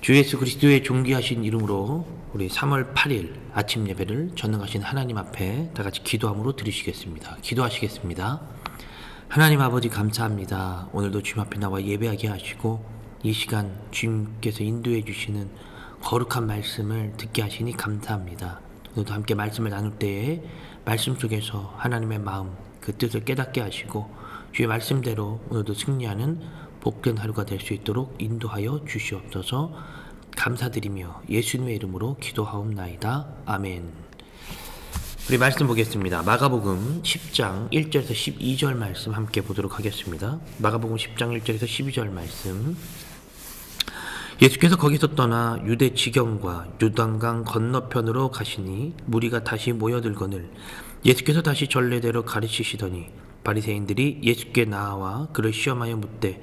주 예수 그리스도의 존귀하신 이름으로 우리 3월 8일 아침 예배를 전능하신 하나님 앞에 다 같이 기도함으로 드리시겠습니다. 기도하시겠습니다. 하나님 아버지 감사합니다. 오늘도 주님 앞에 나와 예배하게 하시고 이 시간 주님께서 인도해 주시는 거룩한 말씀을 듣게 하시니 감사합니다. 오늘도 함께 말씀을 나눌 때에 말씀 속에서 하나님의 마음 그 뜻을 깨닫게 하시고 주의 말씀대로 오늘도 승리하는 복된 하루가 될 수 있도록 인도하여 주시옵소서 감사드리며 예수님의 이름으로 기도하옵나이다. 아멘. 우리 말씀 보겠습니다. 마가복음 10장 1절에서 12절 말씀 함께 보도록 하겠습니다. 마가복음 10장 1절에서 12절 말씀. 예수께서 거기서 떠나 유대 지경과 요단강 건너편으로 가시니 무리가 다시 모여들거늘 예수께서 다시 전례대로 가르치시더니 바리새인들이 예수께 나와 그를 시험하여 묻되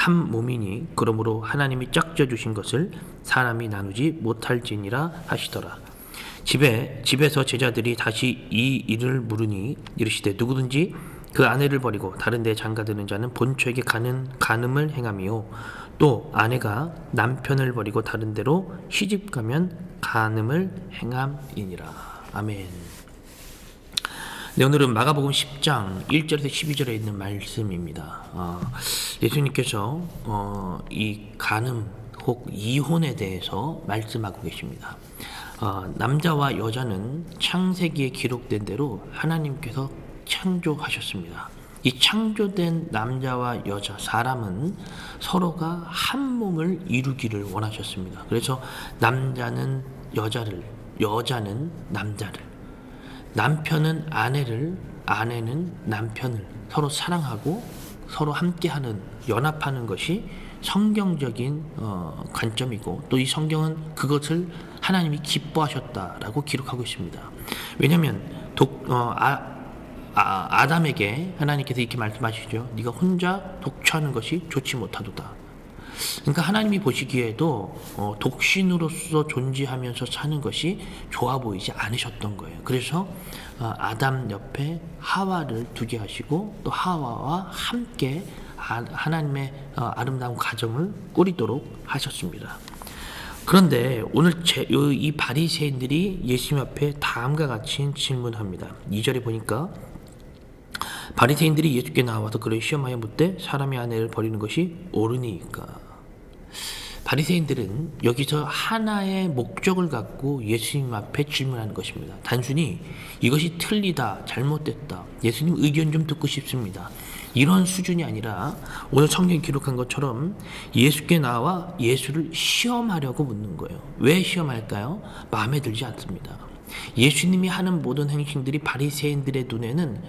한 몸이니 그러므로 하나님이 짝져 주신 것을 사람이 나누지 못할지니라 하시더라. 집에 집에서 제자들이 다시 이 일을 물으니 이르시되 누구든지 그 아내를 버리고 다른 데 장가드는 자는 본처에게 가는 간음을 행함이요. 또 아내가 남편을 버리고 다른 데로 시집 가면 간음을 행함이니라. 아멘. 네, 오늘은 마가복음 10장 1절에서 12절에 있는 말씀입니다. 어, 예수님께서 어, 이 간음 혹 이혼에 대해서 말씀하고 계십니다. 어, 남자와 여자는 창세기에 기록된 대로 하나님께서 창조하셨습니다. 이 창조된 남자와 여자 사람은 서로가 한 몸을 이루기를 원하셨습니다. 그래서 남자는 여자를, 여자는 남자를, 남편은 아내를, 아내는 남편을 서로 사랑하고 서로 함께하는 연합하는 것이 성경적인 어, 관점이고 또 이 성경은 그것을 하나님이 기뻐하셨다라고 기록하고 있습니다. 왜냐하면 독, 어, 아, 아, 아담에게 하나님께서 이렇게 말씀하시죠. 네가 혼자 독처하는 것이 좋지 못하도다. 그러니까 하나님이 보시기에도 어, 독신으로서 존재하면서 사는 것이 좋아 보이지 않으셨던 거예요. 그래서 어, 아담 옆에 하와를 두게 하시고 또 하와와 함께 아, 하나님의 어, 아름다운 가정을 꾸리도록 하셨습니다. 그런데 오늘 제, 요- 이 바리새인들이 예수님 앞에 다음과 같이 질문합니다. 2절에 보니까 바리새인들이 예수께 나와서 그를 시험하여 묻되 사람이 아내를 버리는 것이 옳으니까 바리새인들은 여기서 하나의 목적을 갖고 예수님 앞에 질문하는 것입니다. 단순히 이것이 틀리다, 잘못됐다, 예수님 의견 좀 듣고 싶습니다. 이런 수준이 아니라 오늘 성경 기록한 것처럼 예수께 나와 예수를 시험하려고 묻는 거예요. 왜 시험할까요? 마음에 들지 않습니다. 예수님이 하는 모든 행실들이 바리새인들의 눈에는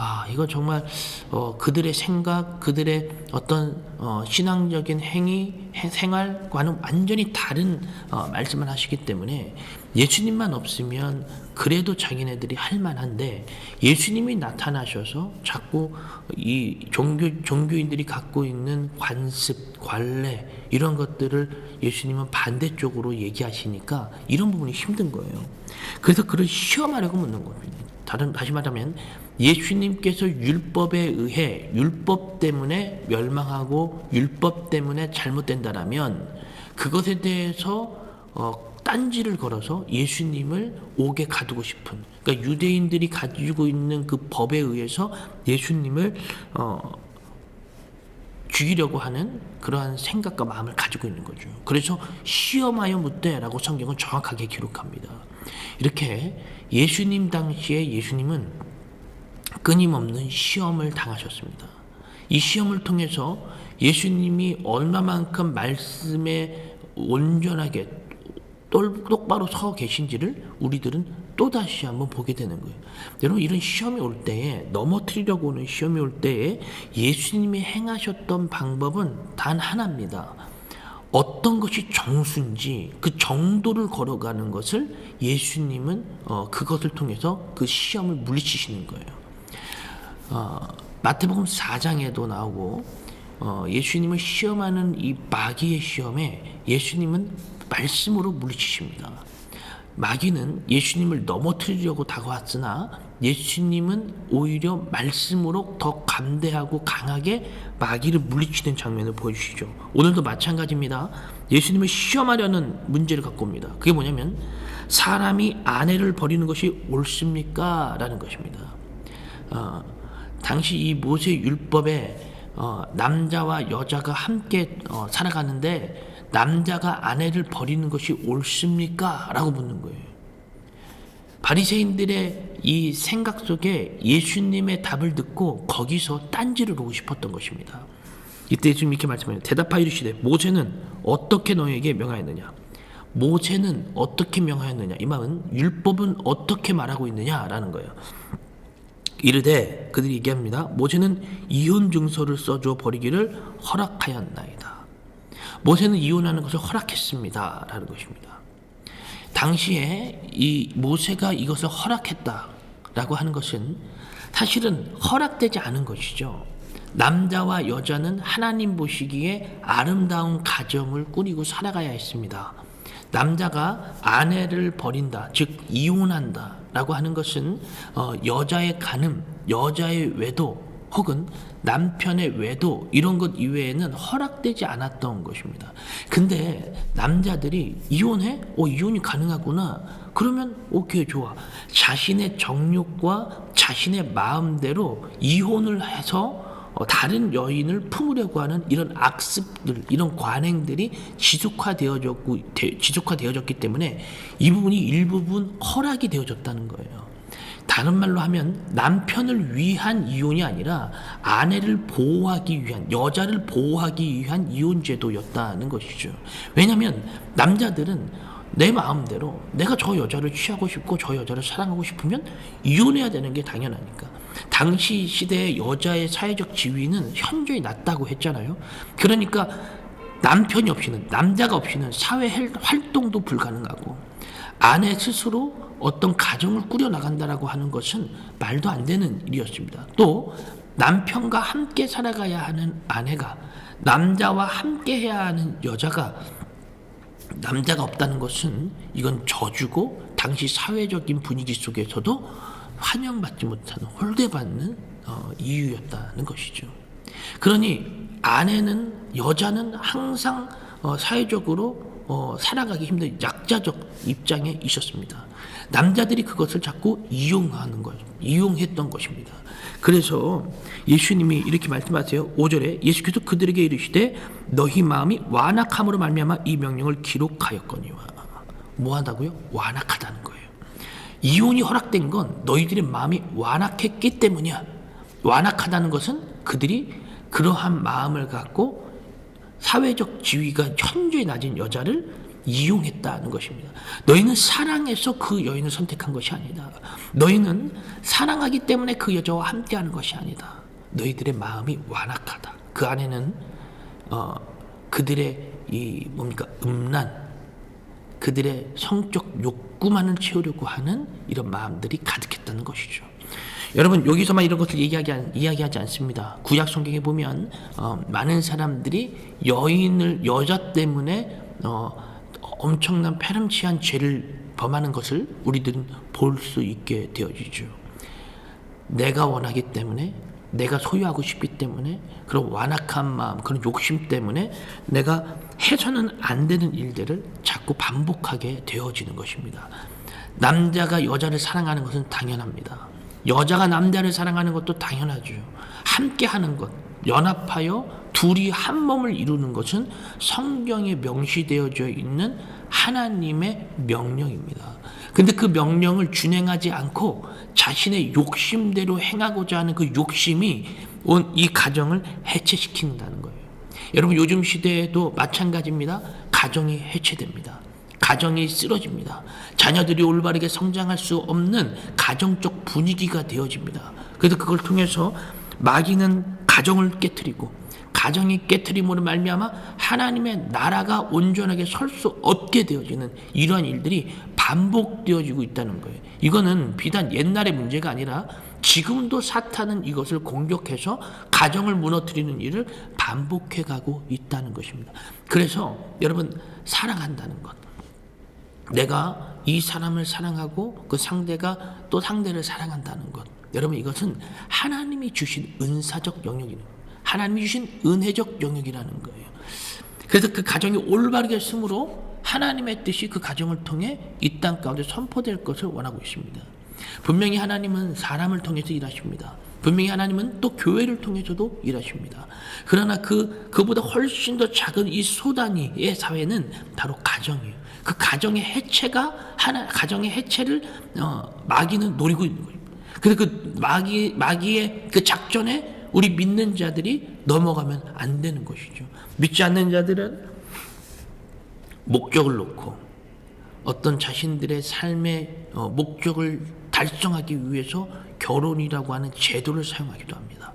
아 이거 정말 어, 그들의 생각, 그들의 어떤 어, 신앙적인 행위, 해- 생활과는 완전히 다른 어, 말씀을 하시기 때문에 예수님만 없으면 그래도 자기네들이 할 만한데 예수님이 나타나셔서 자꾸 이 종교 종교인들이 갖고 있는 관습, 관례 이런 것들을 예수님은 반대쪽으로 얘기하시니까 이런 부분이 힘든 거예요. 그래서 그를 시험하려고 묻는 겁니다. 다른 다시 말하면 예수님께서 율법에 의해 율법 때문에 멸망하고 율법 때문에 잘못된다라면 그것에 대해서 어, 딴지를 걸어서 예수님을 옥에 가두고 싶은 그러니까 유대인들이 가지고 있는 그 법에 의해서 예수님을 어, 죽이려고 하는 그러한 생각과 마음을 가지고 있는 거죠. 그래서 시험하여 묻되라고 성경은 정확하게 기록합니다. 이렇게 예수님 당시에 예수님은 끊임없는 시험을 당하셨습니다. 이 시험을 통해서 예수님이 얼마만큼 말씀에 온전하게 똘- 똑바로 서 계신지를 우리들은 또다시 한번 보게 되는 거예요. 여러분 이런 시험이 올 때에 넘어뜨리려고 오는 시험이 올 때에 예수님이 행하셨던 방법은 단 하나입니다. 어떤 것이 정수인지 그 정도를 걸어가는 것을 예수님은 어, 그것을 통해서 그 시험을 물리치시는 거예요. 어, 마태복음 4장에도 나오고 어, 예수님을 시험하는 이 마귀의 시험에 예수님은 말씀으로 물리치십니다. 마귀는 예수님을 넘어뜨리려고 다가왔으나 예수님은 오히려 말씀으로 더 감대하고 강하게 마귀를 물리치는 장면을 보여주시죠. 오늘도 마찬가지입니다. 예수님을 시험하려는 문제를 갖고 옵니다. 그게 뭐냐면 사람이 아내를 버리는 것이 옳습니까? 라는 것입니다. 어, 당시 이 모세 율법에 어, 남자와 여자가 함께 어, 살아가는데 남자가 아내를 버리는 것이 옳습니까? 라고 묻는 거예요. 바리새인들의 이 생각 속에 예수님의 답을 듣고 거기서 딴지를 오고 싶었던 것입니다. 이때 지금 이렇게 말씀해요. 대답하여 이르시되 모세는 어떻게 너에게 명하였느냐? 모세는 어떻게 명하였느냐? 이 말은 율법은 어떻게 말하고 있느냐라는 거예요. 이르되 그들이 얘기합니다. 모세는 이혼 증서를 써줘 버리기를 허락하였나이다. 모세는 이혼하는 것을 허락했습니다라는 것입니다. 당시에 이 모세가 이것을 허락했다라고 하는 것은 사실은 허락되지 않은 것이죠. 남자와 여자는 하나님 보시기에 아름다운 가정을 꾸리고 살아가야 했습니다. 남자가 아내를 버린다, 즉 이혼한다 라고 하는 것은 어, 여자의 간음, 여자의 외도 혹은 남편의 외도 이런 것 이외에는 허락되지 않았던 것입니다. 근데 남자들이 이혼해? 어 이혼이 가능하구나. 그러면 오케이 좋아. 자신의 정욕과 자신의 마음대로 이혼을 해서 어, 다른 여인을 품으려고 하는 이런 악습들, 이런 관행들이 지속화되어졌고 되- 지속화되어졌기 때문에 이 부분이 일부분 허락이 되어졌다는 거예요. 다른 말로 하면 남편을 위한 이혼이 아니라 아내를 보호하기 위한 여자를 보호하기 위한 이혼 제도였다는 것이죠. 왜냐하면 남자들은 내 마음대로 내가 저 여자를 취하고 싶고 저 여자를 사랑하고 싶으면 이혼해야 되는 게 당연하니까. 당시 시대의 여자의 사회적 지위는 현저히 낮다고 했잖아요. 그러니까 남편이 없이는 남자가 없이는 사회 헬- 활동도 불가능하고 아내 스스로 어떤 가정을 꾸려 나간다라고 하는 것은 말도 안 되는 일이었습니다. 또 남편과 함께 살아가야 하는 아내가 남자와 함께 해야 하는 여자가 남자가 없다는 것은 이건 저주고 당시 사회적인 분위기 속에서도 환영받지 못하는 홀대받는 어, 이유였다는 것이죠. 그러니 아내는 여자는 항상 어, 사회적으로 어, 살아가기 힘든 약자적 입장에 있었습니다. 남자들이 그것을 자꾸 이용하는 것, 이용했던 것입니다. 그래서 예수님이 이렇게 말씀하세요. 5절에 예수께서 그들에게 이르시되 너희 마음이 완악함으로 말미암아 이 명령을 기록하였거니와 뭐 한다고요? 완악하다는 거예요. 이혼이 허락된 건 너희들의 마음이 완악했기 때문이야. 완악하다는 것은 그들이 그러한 마음을 갖고 사회적 지위가 현저히 낮은 여자를 이용했다는 것입니다. 너희는 사랑해서 그 여인을 선택한 것이 아니다. 너희는 사랑하기 때문에 그 여자와 함께하는 것이 아니다. 너희들의 마음이 완악하다. 그 안에는 어, 그들의 이 뭡니까 음란, 그들의 성적 욕구만을 채우려고 하는 이런 마음들이 가득했다는 것이죠. 여러분 여기서만 이런 것을 얘기하기 않- 이야기하지 않습니다. 구약 성경에 보면 어, 많은 사람들이 여인을 여자 때문에 어, 엄청난 패름치한 죄를 범하는 것을 우리들은 볼 수 있게 되어지죠. 내가 원하기 때문에 내가 소유하고 싶기 때문에 그런 완악한 마음 그런 욕심 때문에 내가 해서는 안 되는 일들을 자꾸 반복하게 되어지는 것입니다. 남자가 여자를 사랑하는 것은 당연합니다. 여자가 남자를 사랑하는 것도 당연하죠. 함께 하는 것, 연합하여 둘이 한 몸을 이루는 것은 성경에 명시되어져 있는 하나님의 명령입니다. 근데 그 명령을 준행하지 않고 자신의 욕심대로 행하고자 하는 그 욕심이 온 이 가정을 해체시킨다는 거예요. 여러분 요즘 시대에도 마찬가지입니다. 가정이 해체됩니다. 가정이 쓰러집니다. 자녀들이 올바르게 성장할 수 없는 가정적 분위기가 되어집니다. 그래서 그걸 통해서 마귀는 가정을 깨뜨리고 가정이 깨트림으로 말미암아 하나님의 나라가 온전하게 설 수 없게 되어지는 이러한 일들이 반복되어지고 있다는 거예요. 이거는 비단 옛날의 문제가 아니라 지금도 사탄은 이것을 공격해서 가정을 무너뜨리는 일을 반복해 가고 있다는 것입니다. 그래서 여러분 사랑한다는 것. 내가 이 사람을 사랑하고 그 상대가 또 상대를 사랑한다는 것. 여러분 이것은 하나님이 주신 은사적 영역이는 하나님이 주신 은혜적 영역이라는 거예요. 그래서 그 가정이 올바르게 숨으로 하나님의 뜻이 그 가정을 통해 이 땅 가운데 선포될 것을 원하고 있습니다. 분명히 하나님은 사람을 통해서 일하십니다. 분명히 하나님은 또 교회를 통해서도 일하십니다. 그러나 그 그보다 훨씬 더 작은 이 소단위의 사회는 바로 가정이에요. 그 가정의 해체가 하나 가정의 해체를 어, 마귀는 노리고 있는 거예요. 그래서 그 마귀 마귀의 그 작전에 우리 믿는 자들이 넘어가면 안 되는 것이죠. 믿지 않는 자들은 목적을 놓고 어떤 자신들의 삶의 어, 목적을 달성하기 위해서 결혼이라고 하는 제도를 사용하기도 합니다.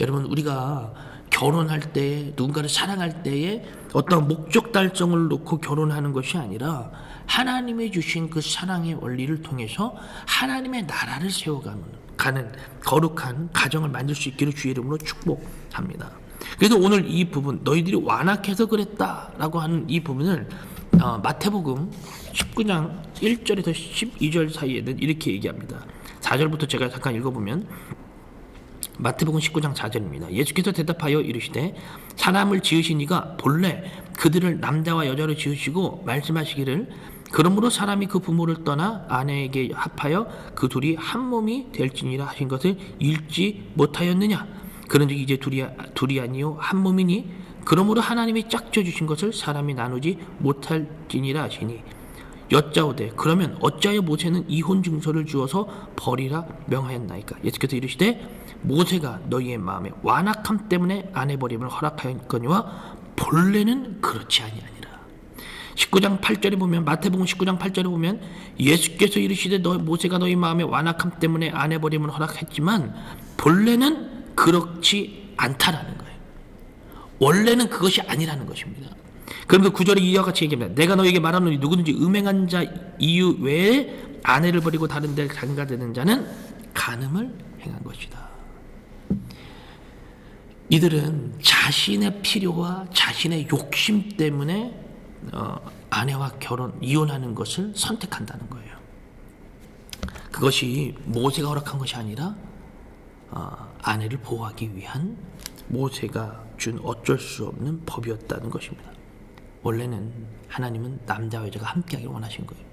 여러분 우리가 결혼할 때 누군가를 사랑할 때에 어떤 목적 달성을 놓고 결혼하는 것이 아니라 하나님의 주신 그 사랑의 원리를 통해서 하나님의 나라를 세워가는 가는 거룩한 가정을 만들 수 있기를 주의 이름으로 축복합니다. 그래서 오늘 이 부분 너희들이 완악해서 그랬다라고 하는 이 부분을 어, 마태복음 19장 1절에서 12절 사이에는 이렇게 얘기합니다. 4절부터 제가 잠깐 읽어보면 마태복음 19장 4절입니다. 예수께서 대답하여 이르시되 사람을 지으신 이가 본래 그들을 남자와 여자로 지으시고 말씀하시기를 그러므로 사람이 그 부모를 떠나 아내에게 합하여 그 둘이 한 몸이 될지니라 하신 것을 읽지 못하였느냐 그런즉 이제 둘이 둘이 아니요. 한 몸이니 그러므로 하나님이 짝져 주신 것을 사람이 나누지 못할지니라 하시니 여짜오되 그러면 어찌하여 모세는 이혼 증서를 주어서 버리라 명하였나이까? 예수께서 이르시되 모세가 너희의 마음에 완악함 때문에 아내 버림을 허락하였거니와 본래는 그렇지 아니하니라. 19장 8절에 보면 마태복음 19장 8절에 보면 예수께서 이르시되 너 모세가 너희 마음에 완악함 때문에 아내 버림을 허락했지만 본래는 그렇지 않다라는 거예요. 원래는 그것이 아니라는 것입니다. 그러면서 구절에 이와 같이 얘기합니다. 내가 너에게 말하노니 누구든지 음행한 자 이유 외에 아내를 버리고 다른 데를 장가되는 자는 간음을 행한 것이다. 이들은 자신의 필요와 자신의 욕심 때문에 어, 아내와 결혼 이혼하는 것을 선택한다는 거예요. 그것이 모세가 허락한 것이 아니라 어, 아내를 보호하기 위한 모세가 준 어쩔 수 없는 법이었다는 것입니다. 원래는 하나님은 남자와 여자가 함께하길 원하신 거예요.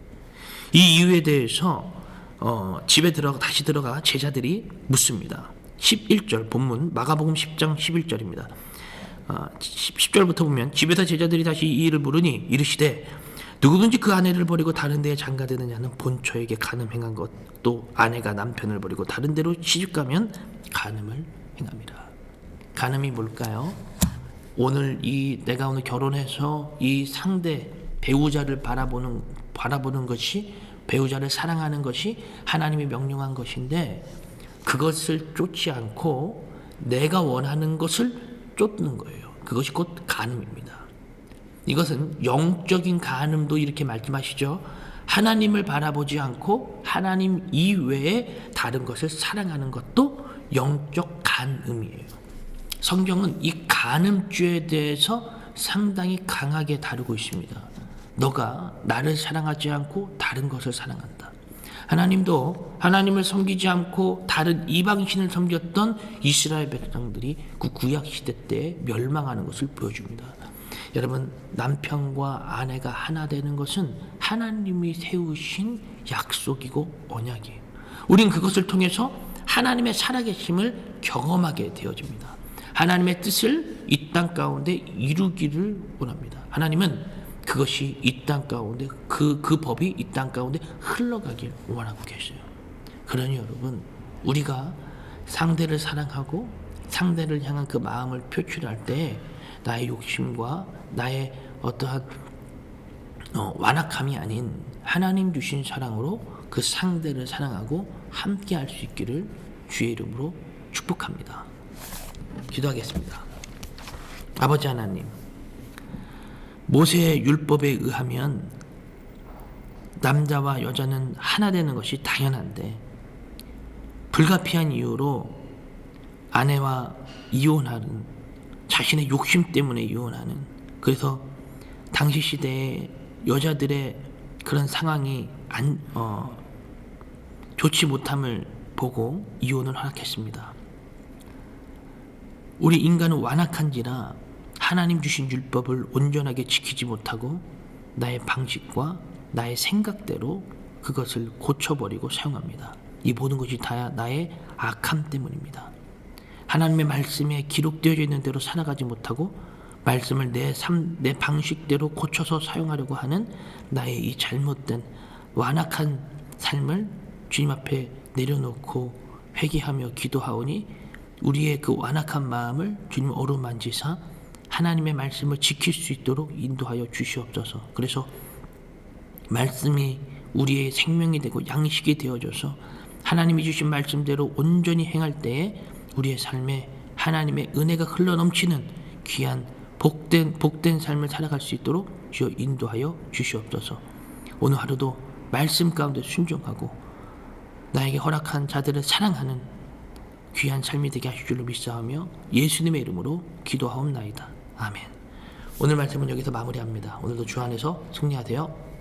이 이유에 대해서 어, 집에 들어가 다시 들어가 제자들이 묻습니다. 11절 본문 마가복음 10장 11절입니다. 어, 10 절부터 보면 집에서 제자들이 다시 이 일을 물으니 이르시되 누구든지 그 아내를 버리고 다른 데에 장가되느냐는 본처에게 간음 행한 것 또 아내가 남편을 버리고 다른 데로 시집가면 간음을 행합니다. 간음이 뭘까요? 오늘 이 내가 오늘 결혼해서 이 상대 배우자를 바라보는 바라보는 것이 배우자를 사랑하는 것이 하나님이 명령한 것인데 그것을 쫓지 않고 내가 원하는 것을 쫓는 거예요. 그것이 곧 간음입니다. 이것은 영적인 간음도 이렇게 말씀하시죠. 하나님을 바라보지 않고 하나님 이외에 다른 것을 사랑하는 것도 영적 간음이에요. 성경은 이 간음죄에 대해서 상당히 강하게 다루고 있습니다. 너가 나를 사랑하지 않고 다른 것을 사랑한다. 하나님도 하나님을 섬기지 않고 다른 이방신을 섬겼던 이스라엘 백성들이 그 구약 시대 때 멸망하는 것을 보여줍니다. 여러분 남편과 아내가 하나 되는 것은 하나님이 세우신 약속이고 언약이에요. 우린 그것을 통해서 하나님의 살아계심을 경험하게 되어집니다. 하나님의 뜻을 이 땅 가운데 이루기를 원합니다. 하나님은 그것이 이 땅 가운데 그, 그 법이 이 땅 가운데 흘러가길 원하고 계세요. 그러니 여러분, 우리가 상대를 사랑하고 상대를 향한 그 마음을 표출할 때 나의 욕심과 나의 어떠한 어, 완악함이 아닌 하나님 주신 사랑으로 그 상대를 사랑하고 함께 할 수 있기를 주의 이름으로 축복합니다. 기도하겠습니다. 아버지 하나님, 모세의 율법에 의하면 남자와 여자는 하나 되는 것이 당연한데 불가피한 이유로 아내와 이혼하는 자신의 욕심 때문에 이혼하는 그래서 당시 시대에 여자들의 그런 상황이 안 어, 좋지 못함을 보고 이혼을 허락했습니다. 우리 인간은 완악한지라 하나님 주신 율법을 온전하게 지키지 못하고 나의 방식과 나의 생각대로 그것을 고쳐버리고 사용합니다. 이 모든 것이 다 나의 악함 때문입니다. 하나님의 말씀에 기록되어 있는 대로 살아가지 못하고 말씀을 내 삶, 내 방식대로 고쳐서 사용하려고 하는 나의 이 잘못된 완악한 삶을 주님 앞에 내려놓고 회개하며 기도하오니 우리의 그 완악한 마음을 주님 어루만지사 하나님의 말씀을 지킬 수 있도록 인도하여 주시옵소서. 그래서 말씀이 우리의 생명이 되고 양식이 되어져서 하나님이 주신 말씀대로 온전히 행할 때에 우리의 삶에 하나님의 은혜가 흘러 넘치는 귀한 복된 복된 삶을 살아갈 수 있도록 주여 인도하여 주시옵소서. 오늘 하루도 말씀 가운데 순종하고 나에게 허락한 자들을 사랑하는 귀한 삶이 되게 하실 줄로 믿사오며 예수님의 이름으로 기도하옵나이다. 아멘. 오늘 말씀은 여기서 마무리합니다. 오늘도 주 안에서 승리하세요.